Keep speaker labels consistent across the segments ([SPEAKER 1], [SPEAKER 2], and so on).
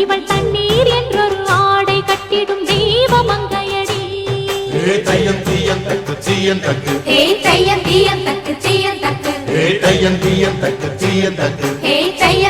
[SPEAKER 1] இவள் தண்ணீர் என்றொரு ஆடை கட்டிடும் தெய்வ ஏ
[SPEAKER 2] தையம் தீயம் தக்கு சீயம் தக்கு.
[SPEAKER 1] ஏ தையம் தீயம் தக்கு சீயம் தக்கு.
[SPEAKER 2] ஏ தையம் தீயம் தக்கு சீயம் தக்கு.
[SPEAKER 1] ஏ தையம்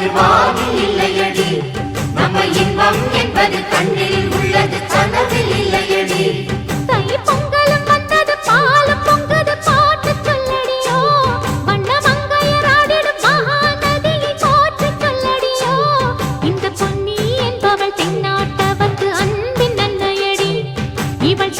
[SPEAKER 3] அதற்கு
[SPEAKER 4] மாறி இல்லையடி
[SPEAKER 3] நம்ம
[SPEAKER 4] இன்பம் என்பது கண்ணில் உள்ளது கனவில் இல்லையடி.
[SPEAKER 1] இவள்